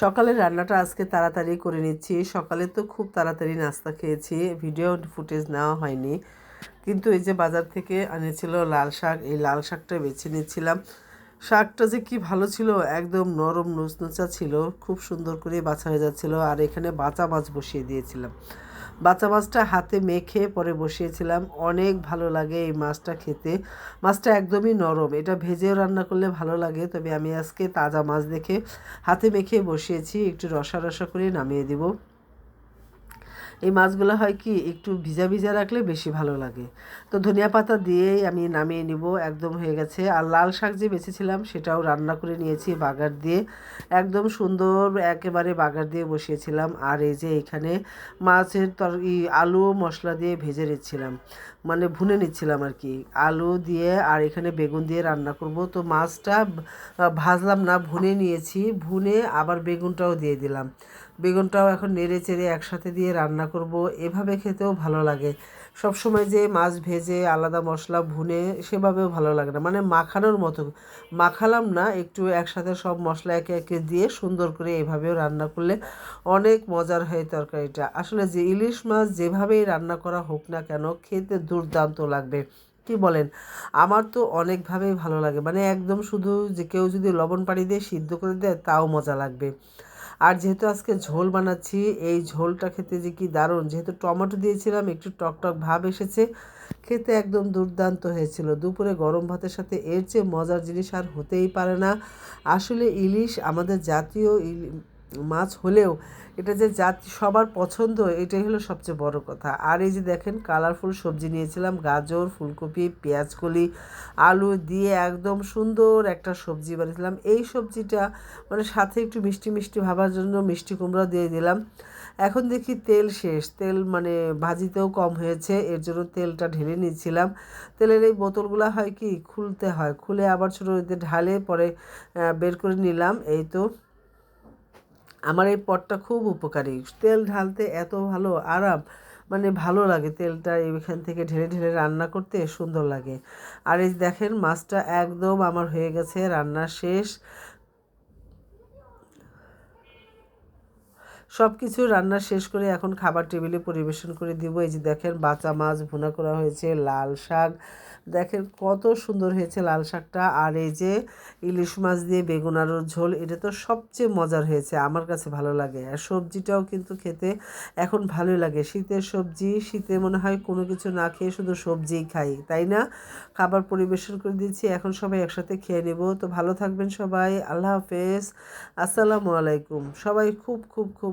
সকালের রান্নাটা আজকে তাড়াতাড়ি করে নিচ্ছি। সকালে তো খুব তাড়াতাড়ি নাস্তা খেয়েছি ভিডিও ফুটেজ নেওয়া হয়নি। কিন্তু এই যে বাজার থেকে আনেছিল লাল শাক, এই লাল শাকটা বেছে নিচ্ছিলাম। শাকটা যে কি ভালো ছিল, একদম নরম নুচনুচা ছিল, খুব সুন্দর করে বাছা হয়ে যাচ্ছিল, আর এখানে বাঁচা মাছ বসিয়ে দিয়েছিলাম। বাচ্চা মাছটা হাতে মেখে পরে বসিয়েছিলাম। অনেক ভালো লাগে এই মাছটা খেতে। মাছটা একদমই নরম। এটা ভেজেও রান্না করলে ভালো লাগে, তবে আমি আজকে তাজা মাছ দেখে হাতে মেখে বসিয়েছি। একটু রসা রসা করে নামিয়ে দিব। এই মাছগুলো হয় কি, একটু ভিজা ভিজা রাখলে বেশি ভালো লাগে। তো ধনিয়া পাতা দিয়েই আমি নামিয়ে নিব, একদম হয়ে গেছে। আর লাল শাক যে বেঁচেছিলাম সেটাও রান্না করে নিয়েছি বাগার দিয়ে। একদম সুন্দর একেবারে বাগার দিয়ে বসিয়েছিলাম। আর এই যে এখানে মাছের তর আলু মশলা দিয়ে ভেজে নিচ্ছিলাম। মানে ভুনে নিচ্ছিলাম আর কি। আলু দিয়ে আর এখানে বেগুন দিয়ে রান্না করব। তো মাছটা ভাজলাম না, ভুনে নিয়েছি। ভুনে আবার বেগুনটাও দিয়ে দিলাম। বেগুনটাও এখন নেড়ে চেড়ে একসাথে দিয়ে রান্না করব। এভাবে খেতেও ভালো লাগে। সব সময় যে মাছ ভেজে আলাদা মশলা ভুনে সেভাবেও ভালো লাগে না। মানে মাখানোর মতো। মাখালাম না, একটু একসাথে সব মশলা একে একে দিয়ে সুন্দর করে এভাবেও রান্না করলে অনেক মজার হয় তরকারিটা। আসলে যে ইলিশ মাছ যেভাবেই রান্না করা হোক না কেন, খেতে দুর্দান্ত লাগবে। কি বলেন? আমার তো অনেকভাবেই ভালো লাগে। মানে একদম শুধু যে কেউ যদি লবণ পানি দিয়ে সিদ্ধ করে দেয়, তাও মজা লাগবে। আর যেহেতু আজকে ঝোল বানাচ্ছি, এই ঝোলটা খেতে যে কি দারুণ। যেহেতু টমেটো দিয়েছিলাম, একটু টকটক টক ভাব এসেছে, খেতে একদম দুর্দান্ত হয়েছিল। দুপুরে গরম ভাতের সাথে এর চেয়ে মজার জিনিস আর হতেই পারে না। আসলে ইলিশ আমাদের জাতীয় মাছ হলেও এটা যে জাতি সবার পছন্দ, এটাই হলো সবচেয়ে বড় কথা। আর এই যে দেখেন কালারফুল সবজি নিয়েছিলাম, গাজর, ফুলকপি, পেঁয়াজকলি, আলু দিয়ে একদম সুন্দর একটা সবজি বানিয়েছিলাম। এই সবজিটা মানে সাথে একটু মিষ্টি মিষ্টি ভাবার জন্য মিষ্টি কুমড়া দিয়ে দিলাম। এখন দেখি তেল শেষ। তেল মানে ভাজিতেও কম হয়েছে, এর জন্য তেলটা ঢেলে নিয়েছিলাম। তেলের এই বোতলগুলো হয় কি, খুলতে হয়। খুলে আবার ছোটো ঢালে পরে বের করে নিলাম। এই তো আমার এই পটটা খুব উপকারী। তেল ঢালতে এত ভালো আরাম মানে ভালো লাগে তেলটা এখান থেকে ঢেলে ঢেলে রান্না করতে, সুন্দর লাগে। আর এই দেখেন, মাছটা একদম আমার হয়ে গেছে, রান্না শেষ। সব কিছু রান্না শেষ করে এখন খাবার টেবিলে পরিবেশন করে দিব। এই যে দেখেন বাঁচা মাছ ভুনা করা হয়েছে, লাল শাক। দেখেন কত সুন্দর হয়েছে লাল শাকটা। আর এই যে ইলিশ মাছ দিয়ে বেগুন আলুর ঝোল, এটা তো সবচেয়ে মজার হয়েছে আমার কাছে ভালো লাগে। আর সবজিটাও কিন্তু খেতে এখন ভালোই লাগে। শীতের সবজি, শীতে মনে হয় কোনো কিছু না খেয়ে শুধু সবজিই খাই, তাই না? খাবার পরিবেশন করে দিচ্ছি, এখন সবাই একসাথে খেয়ে নেব। তো ভালো থাকবেন সবাই, আল্লাহ হাফেজ। আসসালামু আলাইকুম। সবাই খুব খুব খুব